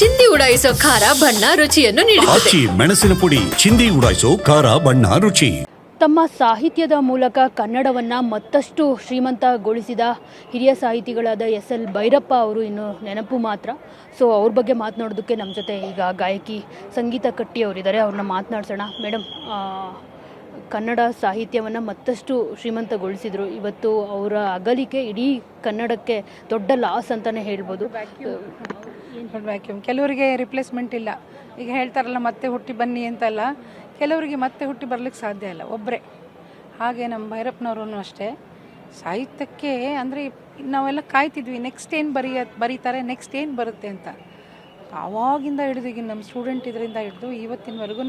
ಚಿಂದಿ ಉಡಾಯಿಸೋ ಖಾರ ಬಣ್ಣ ರುಚಿಯನ್ನು ನೀಡುತ್ತದೆ. ಆಚಿ ಮೆಣಸಿನ ಪುಡಿ ಚಿಂದಿ ಉಡಾಯಿಸೋ ಖಾರ ಬಣ್ಣ ರುಚಿ. ತಮ್ಮ ಸಾಹಿತ್ಯದ ಮೂಲಕ ಕನ್ನಡವನ್ನು ಮತ್ತಷ್ಟು ಶ್ರೀಮಂತಗೊಳಿಸಿದ ಹಿರಿಯ ಸಾಹಿತಿಗಳಾದ ಎಸ್ ಎಲ್ ಭೈರಪ್ಪ ಅವರು ಇನ್ನು ನೆನಪು ಮಾತ್ರ. ಸೊ ಅವ್ರ ಬಗ್ಗೆ ಮಾತನಾಡೋದಕ್ಕೆ ನಮ್ಮ ಜೊತೆ ಈಗ ಗಾಯಕಿ ಸಂಗೀತ ಕಟ್ಟಿ ಅವರಿದ್ದಾರೆ ಅವ್ರನ್ನ ಮಾತನಾಡ್ಸೋಣ. ಮೇಡಮ್ ಕನ್ನಡ ಸಾಹಿತ್ಯವನ್ನು ಮತ್ತಷ್ಟು ಶ್ರೀಮಂತಗೊಳಿಸಿದರು. ಇವತ್ತು ಅವರ ಅಗಲಿಕೆ ಇಡೀ ಕನ್ನಡಕ್ಕೆ ದೊಡ್ಡ ಲಾಸ್ ಅಂತಲೇ ಹೇಳ್ಬೋದು. ವ್ಯಾಕ್ಯೂಮ್ ಕೆಲವರಿಗೆ ರಿಪ್ಲೇಸ್ಮೆಂಟ್ ಇಲ್ಲ. ಈಗ ಹೇಳ್ತಾರಲ್ಲ, ಮತ್ತೆ ಹುಟ್ಟಿ ಬನ್ನಿ ಅಂತಲ್ಲ. ಕೆಲವರಿಗೆ ಮತ್ತೆ ಹುಟ್ಟಿ ಬರ್ಲಿಕ್ಕೆ ಸಾಧ್ಯ ಇಲ್ಲ ಒಬ್ಬರೇ ಹಾಗೆ ನಮ್ಮ ಭೈರಪ್ಪನವ್ರೂ ಅಷ್ಟೇ. ಸಾಹಿತ್ಯಕ್ಕೆ ಅಂದರೆ ನಾವೆಲ್ಲ ಕಾಯ್ತಿದ್ವಿ ನೆಕ್ಸ್ಟ್ ಏನು ಬರೆಯ, ಬರೀತಾರೆ ನೆಕ್ಸ್ಟ್ ಏನು ಬರುತ್ತೆ ಅಂತ. ಆವಾಗಿಂದ ಹಿಡಿದು ಈಗ ನಮ್ಮ ಸ್ಟೂಡೆಂಟ್ ಇದರಿಂದ ಹಿಡಿದು ಇವತ್ತಿನವರೆಗೂ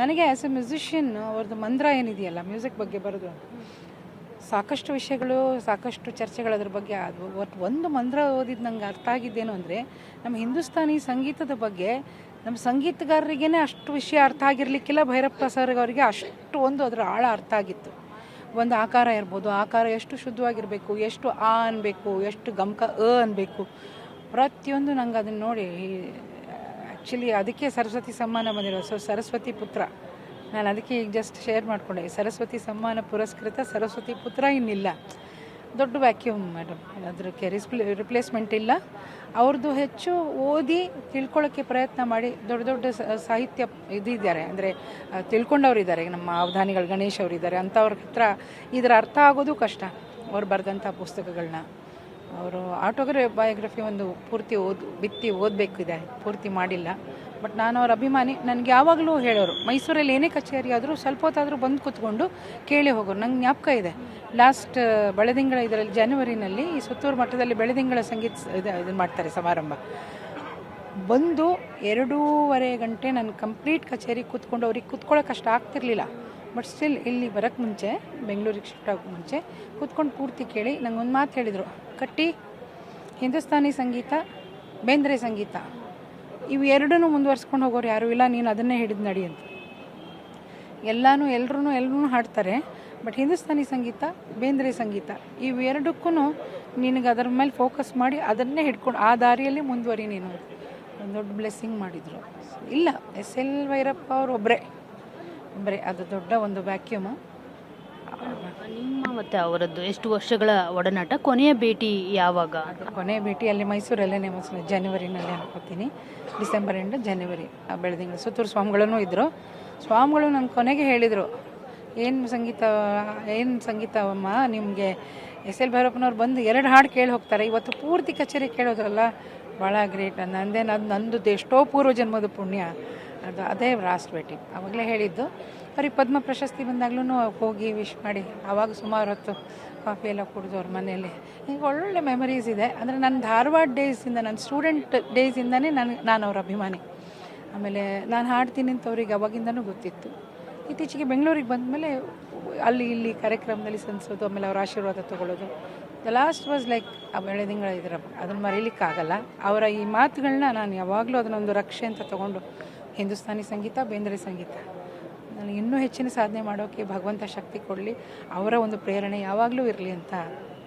ನನಗೆ ಆ್ಯಸ್ ಎ ಮ್ಯೂಸಿಷಿಯನ್ ಅವ್ರದ್ದು ಮಂತ್ರ ಏನಿದೆಯಲ್ಲ ಮ್ಯೂಸಿಕ್ ಬಗ್ಗೆ ಬರೋದು ಸಾಕಷ್ಟು ವಿಷಯಗಳು, ಸಾಕಷ್ಟು ಚರ್ಚೆಗಳು ಅದ್ರ ಬಗ್ಗೆ ಆದವು. ಒಟ್ಟು ಒಂದು ಮಂತ್ರ ಓದಿದ್ದು ನಂಗೆ ಅರ್ಥ ಆಗಿದ್ದೇನು ಅಂದರೆ, ನಮ್ಮ ಹಿಂದೂಸ್ತಾನಿ ಸಂಗೀತದ ಬಗ್ಗೆ ನಮ್ಮ ಸಂಗೀತಗಾರರಿಗೇ ಅಷ್ಟು ವಿಷಯ ಅರ್ಥ ಆಗಿರಲಿಕ್ಕಿಲ್ಲ. ಭೈರಪ್ಪ ಸರ್ ಅವರಿಗೆ ಅಷ್ಟು ಒಂದು ಅದರ ಆಳ ಅರ್ಥ ಆಗಿತ್ತು. ಒಂದು ಆಕಾರ ಇರ್ಬೋದು, ಆಕಾರ ಎಷ್ಟು ಶುದ್ಧವಾಗಿರಬೇಕು, ಎಷ್ಟು ಆ ಅನ್ಬೇಕು, ಎಷ್ಟು ಗಮಕ ಅ ಅನ್ಬೇಕು. ಪ್ರತಿಯೊಂದು ನಂಗೆ ಅದನ್ನು ನೋಡಿ ಆ್ಯಕ್ಚುಲಿ ಅದಕ್ಕೆ ಸರಸ್ವತಿ ಸಮ್ಮಾನ ಬಂದಿರೋ ಸೊ ಸರಸ್ವತಿ ಪುತ್ರ. ನಾನು ಅದಕ್ಕೆ ಈಗ ಜಸ್ಟ್ ಶೇರ್ ಮಾಡಿಕೊಂಡೆ. ಸರಸ್ವತಿ ಸಮ್ಮಾನ ಪುರಸ್ಕೃತ, ಸರಸ್ವತಿ ಪುತ್ರ ಇನ್ನಿಲ್ಲ. ದೊಡ್ಡ ವ್ಯಾಕ್ಯೂಮ್ ಮೇಡಮ್ ಅದಕ್ಕೆ ರಿಸ್ಪ್ಲೇ ರಿಪ್ಲೇಸ್ಮೆಂಟ್ ಇಲ್ಲ. ಅವ್ರದ್ದು ಹೆಚ್ಚು ಓದಿ ತಿಳ್ಕೊಳ್ಳೋಕ್ಕೆ ಪ್ರಯತ್ನ ಮಾಡಿ ದೊಡ್ಡ ದೊಡ್ಡ ಸಾಹಿತ್ಯ ಇದಿದ್ದಾರೆ. ಅಂದರೆ ತಿಳ್ಕೊಂಡವ್ರು ಇದ್ದಾರೆ ನಮ್ಮ ಅವಧಾನಿಗಳು ಗಣೇಶ್ ಅವರಿದ್ದಾರೆ. ಅಂಥವ್ರ ಹತ್ರ ಇದರ ಅರ್ಥ ಆಗೋದು ಕಷ್ಟ. ಅವ್ರು ಬರೆದಂಥ ಪುಸ್ತಕಗಳನ್ನ. ಅವರು ಆಟೋಗ್ರೇ ಬಯೋಗ್ರಫಿ ಒಂದು ಪೂರ್ತಿ ಓದ್, ಬಿತ್ತಿ ಓದಬೇಕಿದೆ ಪೂರ್ತಿ ಮಾಡಿಲ್ಲ. ಬಟ್ ನಾನು ಅವ್ರ ಅಭಿಮಾನಿ, ನನಗೆ ಯಾವಾಗಲೂ ಹೇಳೋರು, ಮೈಸೂರಲ್ಲಿ ಏನೇ ಕಚೇರಿ ಆದರೂ ಸ್ವಲ್ಪ ಹೊತ್ತಾದರೂ ಬಂದು ಕೂತ್ಕೊಂಡು ಕೇಳಿ ಹೋಗೋರು, ನಂಗೆ ಜ್ಞಾಪಕ ಇದೆ. ಲಾಸ್ಟ್ ಬೆಳೆದಿಂಗಳ ಇದರಲ್ಲಿ ಜನವರಿನಲ್ಲಿ ಈ ಸುತ್ತೂರು ಮಠದಲ್ಲಿ ಬೆಳೆದಿಂಗಳ ಸಂಗೀತ ಇದು ಇದನ್ನು ಮಾಡ್ತಾರೆ ಸಮಾರಂಭ. ಬಂದು ಎರಡೂವರೆ ಗಂಟೆ ನಾನು ಕಂಪ್ಲೀಟ್ ಕಚೇರಿ ಕೂತ್ಕೊಂಡು ಅವ್ರಿಗೆ ಕೂತ್ಕೊಳ್ಳೋಕೆ ಕಷ್ಟ ಆಗ್ತಿರ್ಲಿಲ್ಲ. ಬಟ್ ಸ್ಟಿಲ್ ಇಲ್ಲಿ ಬರೋಕ್ಕೆ ಮುಂಚೆ, ಬೆಂಗಳೂರಿಗೆ ಶಿಫ್ಟ್ ಆಗೋಕ್ಕೆ ಮುಂಚೆ, ಕೂತ್ಕೊಂಡು ಪೂರ್ತಿ ಕೇಳಿ. ನಂಗೆ ಒಂದು ಮಾತು ಹೇಳಿದರು, ಕಟ್ಟಿ, ಹಿಂದೂಸ್ತಾನಿ ಸಂಗೀತ, ಬೇಂದ್ರೆ ಸಂಗೀತ. ಇವು ಎರಡೂ ಮುಂದುವರ್ಸ್ಕೊಂಡು ಹೋಗೋರು ಯಾರೂ ಇಲ್ಲ, ನೀನು ಅದನ್ನೇ ಹಿಡಿದು ನಡಿ ಅಂತ. ಎಲ್ಲನೂ ಎಲ್ಲರೂ ಎಲ್ಲರೂ ಹಾಡ್ತಾರೆ, ಬಟ್ ಹಿಂದೂಸ್ತಾನಿ ಸಂಗೀತ, ಬೇಂದ್ರೆ ಸಂಗೀತ, ಇವು ಎರಡಕ್ಕೂ ನಿನಗೆ ಅದರ ಮೇಲೆ ಫೋಕಸ್ ಮಾಡಿ ಅದನ್ನೇ ಹಿಡ್ಕೊಂಡು, ಆ ದಾರಿಯಲ್ಲಿ ಮುಂದುವರಿ ನೀನು ಒಂದು ದೊಡ್ಡ ಬ್ಲೆಸ್ಸಿಂಗ್ ಮಾಡಿದರು. ಇಲ್ಲ, ಎಸ್ ಎಲ್ ವೈರಪ್ಪ ಅವರು ಒಬ್ಬರೇ ಒಬ್ಬರೇ ಅದು ದೊಡ್ಡ ಒಂದು ವ್ಯಾಕ್ಯೂಮು ನಿಮ್ಮ ಮತ್ತು ಅವರದ್ದು ಎಷ್ಟು ವರ್ಷಗಳ ಒಡನಾಟ? ಕೊನೆಯ ಭೇಟಿ ಯಾವಾಗ? ಕೊನೆಯ ಭೇಟಿ ಅಲ್ಲಿ ಮೈಸೂರಲ್ಲೇ ನೇಮಸ್ ಜನವರಿನಲ್ಲಿ ಅನ್ಕೋತೀನಿ. ಡಿಸೆಂಬರ್ ಎಂಡ್ ಜನವರಿ ಆ ಬೆಳೆದಿಂಗಳು ಸುತ್ತೂರು ಸ್ವಾಮಿಗಳೂ ಇದ್ದರು ಸ್ವಾಮಿಗಳು ನನ್ನ ಕೊನೆಗೆ ಹೇಳಿದರು ಏನು ಸಂಗೀತ ಏನು ಸಂಗೀತವಮ್ಮ? ನಿಮಗೆ ಎಸ್ ಎಲ್ ಭೈರಪ್ಪನವ್ರು ಬಂದು ಎರಡು ಹಾಡು ಕೇಳಿ ಹೋಗ್ತಾರೆ. ಇವತ್ತು ಪೂರ್ತಿ ಕಚೇರಿ ಕೇಳೋದ್ರಲ್ಲ ಭಾಳ ಗ್ರೇಟ್. ನಂದೇನು ಅದು ನಂದು ಎಷ್ಟೋ ಪೂರ್ವ ಜನ್ಮದ ಪುಣ್ಯ. ಅದು ಅದೇ ಲಾಸ್ಟ್ ಭೇಟಿ ಆವಾಗಲೇ ಹೇಳಿದ್ದು ಅವ್ರಿಗೆ ಪದ್ಮ ಪ್ರಶಸ್ತಿ ಬಂದಾಗ್ಲೂ ಹೋಗಿ ವಿಶ್ ಮಾಡಿ. ಆವಾಗ ಸುಮಾರು ಹೊತ್ತು ಕಾಫಿ ಎಲ್ಲ ಕುಡಿದು ಅವ್ರ ಮನೆಯಲ್ಲಿ. ಈಗ ಒಳ್ಳೊಳ್ಳೆ ಮೆಮರೀಸ್ ಇದೆ. ಅಂದರೆ ನನ್ನ ಧಾರವಾಡ ಡೇಸಿಂದ ನನ್ನ ಸ್ಟೂಡೆಂಟ್ ಡೇಸಿಂದನೇ ನಾನು ನಾನು ಅವ್ರ ಅಭಿಮಾನಿ. ಆಮೇಲೆ ನಾನು ಹಾಡ್ತೀನಿ ಅಂತ ಅವ್ರಿಗೆ ಅವಾಗಿಂದನೂ ಗೊತ್ತಿತ್ತು. ಇತ್ತೀಚೆಗೆ ಬೆಂಗಳೂರಿಗೆ ಬಂದಮೇಲೆ ಅಲ್ಲಿ ಇಲ್ಲಿ ಕಾರ್ಯಕ್ರಮದಲ್ಲಿ ಸನ್ಸೋದು, ಆಮೇಲೆ ಅವ್ರ ಆಶೀರ್ವಾದ ತೊಗೊಳ್ಳೋದು. ದ ಲಾಸ್ಟ್ ವಾಸ್ ಲೈಕ್ ಆ ಬೆಳೆದಿಂಗಳ ಇದರ ಅದನ್ನು ಮರೀಲಿಕ್ಕಾಗಲ್ಲ. ಅವರ ಈ ಮಾತುಗಳನ್ನ ನಾನು ಯಾವಾಗಲೂ ಅದನ್ನೊಂದು ರಕ್ಷೆ ಅಂತ ತೊಗೊಂಡು ಹಿಂದೂಸ್ತಾನಿ ಸಂಗೀತ ಬೇಂದ್ರೆ ಸಂಗೀತ. ನನಗೆ ಇನ್ನೂ ಹೆಚ್ಚಿನ ಸಾಧನೆ ಮಾಡೋಕ್ಕೆ ಭಗವಂತ ಶಕ್ತಿ ಕೊಡಲಿ ಅವರ ಒಂದು ಪ್ರೇರಣೆ ಯಾವಾಗಲೂ ಇರಲಿ ಅಂತ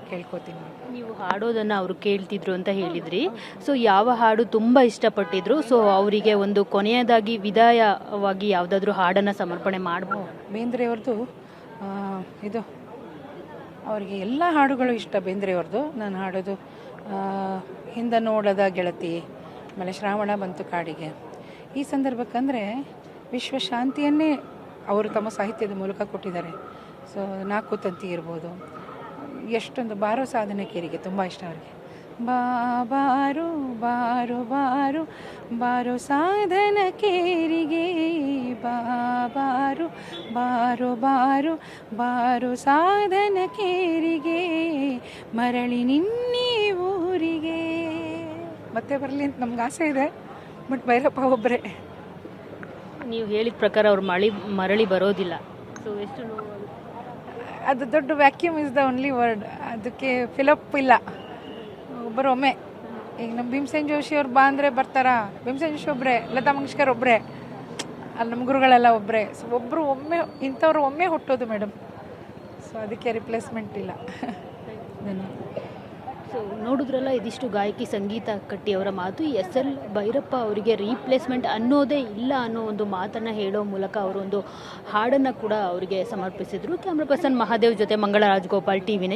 ಕೇಳ್ಕೊತೀನಿ ನೀವು ಹಾಡೋದನ್ನು ಅವರು ಕೇಳ್ತಿದ್ರು ಅಂತ ಹೇಳಿದ್ರಿ. ಸೊ ಯಾವ ಹಾಡು ತುಂಬ ಇಷ್ಟಪಟ್ಟಿದ್ರು? ಸೊ ಅವರಿಗೆ ಒಂದು ಕೊನೆಯದಾಗಿ ವಿದಾಯವಾಗಿ ಯಾವುದಾದ್ರೂ ಹಾಡನ್ನು ಸಮರ್ಪಣೆ ಮಾಡ್ಬೋ ಬೇಂದ್ರೆಯವ್ರದ್ದು ಇದು ಅವರಿಗೆ ಎಲ್ಲ ಹಾಡುಗಳು ಇಷ್ಟ ಬೇಂದ್ರೆಯವ್ರದ್ದು ನಾನು ಹಾಡೋದು ಹಿಂದೆ ಹಿಂದ ನೋಡದ ಗೆಳತಿ ಆಮೇಲೆ ಶ್ರಾವಣ ಬಂತು ಕಾಡಿಗೆ. ಈ ಸಂದರ್ಭಕ್ಕಂದರೆ ವಿಶ್ವಶಾಂತಿಯನ್ನೇ ಅವರು ತಮ್ಮ ಸಾಹಿತ್ಯದ ಮೂಲಕ ಕೊಟ್ಟಿದ್ದಾರೆ. ಸೊ ನಾಲ್ಕು ತಂತಿ ಇರ್ಬೋದು. ಎಷ್ಟೊಂದು ಬಾರೋ ಸಾಧನೆ ಕೇರಿಗೆ ತುಂಬ ಇಷ್ಟ ಅವರಿಗೆ. ಬಾರು ಬಾರು ಬಾರು, ಬಾರೋ ಸಾಧನ ಕೇರಿಗೆ. ಬಾರು ಬಾರು ಬಾರು ಬಾರು ಸಾಧನ ಕೇರಿಗೆ. ಮರಳಿ ನಿನ್ನೆ ಊರಿಗೆ. ಮತ್ತೆ ಬರಲಿ ಅಂತ ನಮ್ಗೆ ಆಸೆ ಇದೆ. ಬಟ್ ಭೈರಪ್ಪ ಒಬ್ಬರೇ ನೀವು ಹೇಳಿದ ಪ್ರಕಾರ ಅವ್ರು ಮಳಿ ಮರಳಿ ಬರೋದಿಲ್ಲ. ಸೊ ಎಷ್ಟು ಅದು? ದೊಡ್ಡ vacuum is the only word ಅದಕ್ಕೆ ಫಿಲಪ್ ಇಲ್ಲ. ಒಬ್ಬರೊಮ್ಮೆ ಈಗ ನಮ್ಮ ಭೀಮಸೇನ್ ಜೋಶಿ ಅವ್ರು ಬಾ ಅಂದರೆ ಬರ್ತಾರಾ? ಭೀಮಸೇನ್ ಜೋಶಿ ಒಬ್ಬರೇ ಲತಾ ಮಂಗೇಶ್ಕರ್ ಒಬ್ಬರೇ ಅಲ್ಲಿ ನಮ್ಮ ಗುರುಗಳೆಲ್ಲ ಒಬ್ಬರೇ ಸೊ ಒಬ್ಬರು ಒಮ್ಮೆ ಇಂಥವ್ರು ಒಮ್ಮೆ ಹುಟ್ಟೋದು ಮೇಡಮ್ ಸೊ ಅದಕ್ಕೆ ರಿಪ್ಲೇಸ್ಮೆಂಟ್ ಇಲ್ಲ. ಧನ್ಯವಾದ. ಸೊ ನೋಡಿದ್ರಲ್ಲ ಇದಿಷ್ಟು ಗಾಯಕಿ ಸಂಗೀತ ಕಟ್ಟಿಯವರ ಮಾತು. ಎಸ್ ಎಲ್ ಭೈರಪ್ಪ ಅವರಿಗೆ ರೀಪ್ಲೇಸ್ಮೆಂಟ್ ಅನ್ನೋದೇ ಇಲ್ಲ ಅನ್ನೋ ಒಂದು ಮಾತನ್ನು ಹೇಳೋ ಮೂಲಕ ಅವರೊಂದು ಹಾಡನ್ನು ಕೂಡ ಅವರಿಗೆ ಸಮರ್ಪಿಸಿದರು. ಕ್ಯಾಮ್ರಾ ಪರ್ಸನ್ ಮಹಾದೇವ್ ಜೊತೆ ಮಂಗಳ ರಾಜಗೋಪಾಲ್ ಟಿ ವಿ